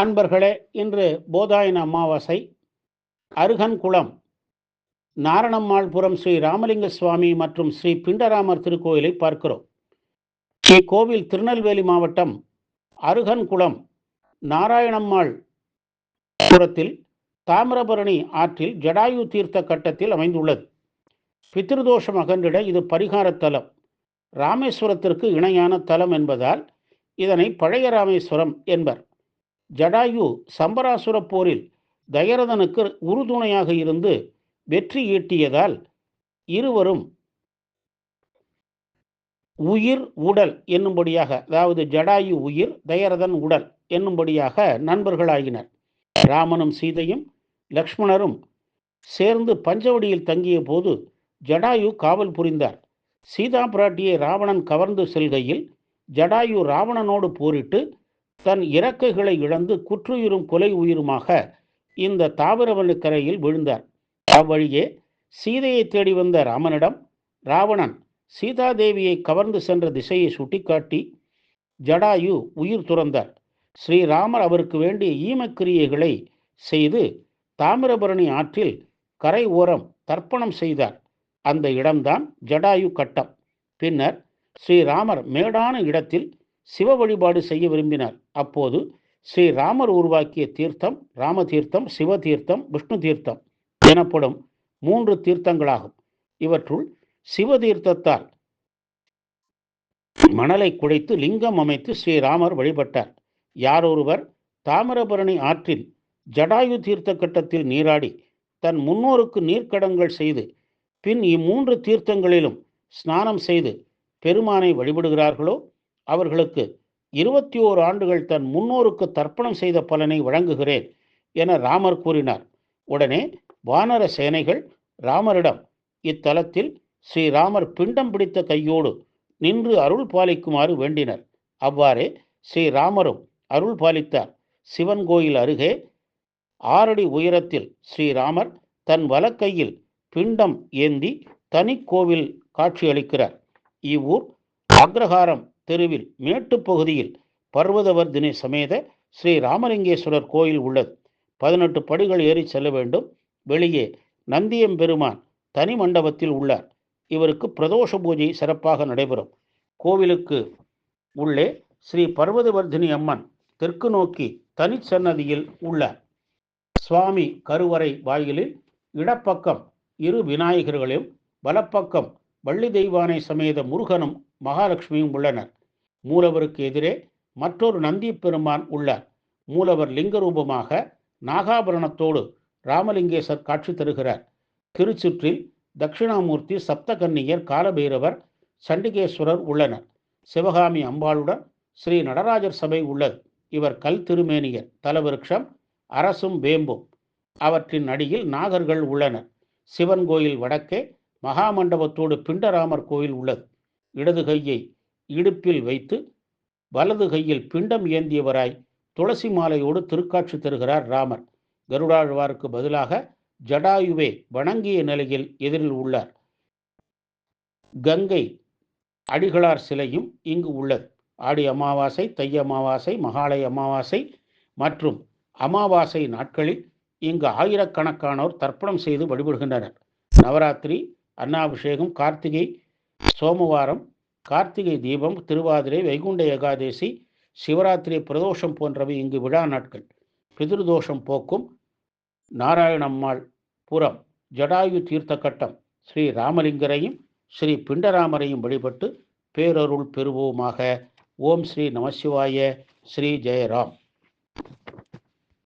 அன்பர்களே இன்று போதாயன அமாவாசை. அருகன்குளம் நாரணம்மாள்புரம் ஸ்ரீ ராமலிங்க சுவாமி மற்றும் ஸ்ரீ பிண்டராமர் திருக்கோயிலை பார்க்கிறோம். இக்கோவில் திருநெல்வேலி மாவட்டம் அருகன்குளம் நாராயணம்மாள் புறத்தில் தாமிரபரணி ஆற்றில் ஜடாயு தீர்த்த கட்டத்தில் அமைந்துள்ளது. பித்ருதோஷம் அகன்றிட இது பரிகார தலம். ராமேஸ்வரத்திற்கு இணையான தலம் என்பதால் இதனை பழைய ராமேஸ்வரம் என்பர். ஜடாயு சம்பராசுர போரில் தயரதனுக்கு உறுதுணையாக இருந்து வெற்றி ஈட்டியதால் இருவரும் உயிர் உடல் என்னும்படியாக அதாவது ஜடாயு உயிர் தயரதன் உடல் என்னும்படியாக நண்பர்களாகினர் ராமனும் சீதையும் லக்ஷ்மணரும் சேர்ந்து பஞ்சவடியில் தங்கிய போது ஜடாயு காவல் புரிந்தார். சீதா பிராட்டியை ராவணன் கவர்ந்து செல்கையில் ஜடாயு ராவணனோடு போரிட்டு தன் இறக்கைகளை இழந்து குற்றுயிரும் கொலை உயிருமாக இந்த தாவரவனுக்கரையில் விழுந்தார். அவ்வழியே சீதையை தேடி வந்த ராமனிடம் ராவணன் சீதாதேவியை கவர்ந்து சென்ற திசையை சுட்டிக்காட்டி ஜடாயு உயிர் துறந்தார். ஸ்ரீராமர் அவருக்கு வேண்டிய ஈமக்கிரியைகளை செய்து தாமிரபரணி ஆற்றில் கரை ஓரம் தர்ப்பணம் செய்தார். அந்த இடம்தான் ஜடாயு கட்டம். பின்னர் ஸ்ரீராமர் மேடான இடத்தில் சிவ வழிபாடு செய்ய விரும்பினார். அப்போது ஸ்ரீராமர் உருவாக்கிய தீர்த்தம் ராம தீர்த்தம் சிவ தீர்த்தம் விஷ்ணு தீர்த்தம் எனப்படும் மூன்று தீர்த்தங்களாகும். இவற்றுள் சிவ தீர்த்தத்தால் மணலை குடைத்து லிங்கம் அமைத்து ஸ்ரீராமர் வழிபட்டார். யாரொருவர் தாமிரபரணி ஆற்றில் ஜடாயு தீர்த்த கட்டத்தில் நீராடி தன் முன்னோருக்கு நீர்க்கடங்கள் செய்து பின் இம்மூன்று தீர்த்தங்களிலும் ஸ்நானம் செய்து பெருமானை வழிபடுகிறார்களோ அவர்களுக்கு இருபத்தி ஓரு ஆண்டுகள் தன் முன்னோருக்கு தர்ப்பணம் செய்த பலனை வழங்குகிறேன் என ராமர் கூறினார். உடனே வானர சேனைகள் ராமரிடம் இத்தலத்தில் ஸ்ரீராமர் பிண்டம் பிடித்த கையோடு நின்று அருள் பாலிக்குமாறு வேண்டினர். அவ்வாறே ஸ்ரீராமரும் அருள் பாலித்தார். சிவன் கோயில் அருகே ஆறடி உயரத்தில் ஸ்ரீராமர் தன் வலக்கையில் பிண்டம் ஏந்தி தனி கோவில் காட்சியளிக்கிறார். இவ்வூர் அக்ரஹாரம் தெருவில் மேட்டுப் பகுதியில் பர்வதவர்தினி சமேத ஸ்ரீ ராமலிங்கேஸ்வரர் கோயில் உள்ளது. பதினெட்டு படிகள் ஏறி செல்ல வேண்டும். வெளியே நந்தியம் பெருமான் தனி மண்டபத்தில் உள்ளார். இவருக்கு பிரதோஷ பூஜை சிறப்பாக நடைபெறும். கோவிலுக்கு உள்ளே ஸ்ரீ பர்வதவர்தினி அம்மன் தெற்கு நோக்கி தனிச்சன்னதியில் உள்ளார். சுவாமி கருவறை வாயிலில் இடப்பக்கம் இரு விநாயகர்களையும் வலப்பக்கம் வள்ளி தெய்வானை சமேத முருகனும் மகாலட்சுமியும் உள்ளனர். மூலவருக்கு எதிரே மற்றொரு நந்தி பெருமான் உள்ளார். மூலவர் லிங்க ரூபமாக நாகாபரணத்தோடு ராமலிங்கேசர் காட்சி தருகிறார். திருச்சுற்றில் தட்சிணாமூர்த்தி சப்தகன்னியர் காலபைரவர் சண்டிகேஸ்வரர் உள்ளனர். சிவகாமி அம்பாளுடன் ஸ்ரீ நடராஜர் சபை உள்ளது. இவர் கல் திருமேனியர் தலவிருஷம் அரசும் வேம்பும். அவற்றின் அடியில் நாகர்கள் உள்ளனர். சிவன் கோயில் வடக்கே மகாமண்டபத்தோடு பிண்டராமர் கோயில் உள்ளது. இடது கையை இடுப்பில் வைத்து வலது கையில் பிண்டம் ஏந்தியவராய் துளசி மாலையோடு திருக்காட்சி தருகிறார் ராமர். கருடாழ்வாருக்கு பதிலாக ஜடாயுவே வணங்கிய நிலையில் எதிரில் உள்ளார். கங்கை அடிகளார் சிலையும் இங்கு உள்ளது. ஆடி அமாவாசை தை அமாவாசை மகாலய அமாவாசை மற்றும் அமாவாசை நாட்களில் இங்கு ஆயிரக்கணக்கானோர் தர்ப்பணம் செய்து வழிபடுகின்றனர். நவராத்திரி அன்னாபிஷேகம் கார்த்திகை சோமவாரம் கார்த்திகை தீபம் திருவாதிரை வைகுண்ட ஏகாதேசி சிவராத்திரி பிரதோஷம் போன்றவை இங்கு விழா நாட்கள். பிதிருதோஷம் போக்கும் நாராயணம்மாள் புறம். ஜடாயு தீர்த்த கட்டம். ஸ்ரீ ராமலிங்கரையும் ஸ்ரீ பிண்டராமரையும் வழிபட்டு பேரருள் பெறுவோமாக. ஓம் ஸ்ரீ நமசிவாய ஸ்ரீ ஜெயராம்.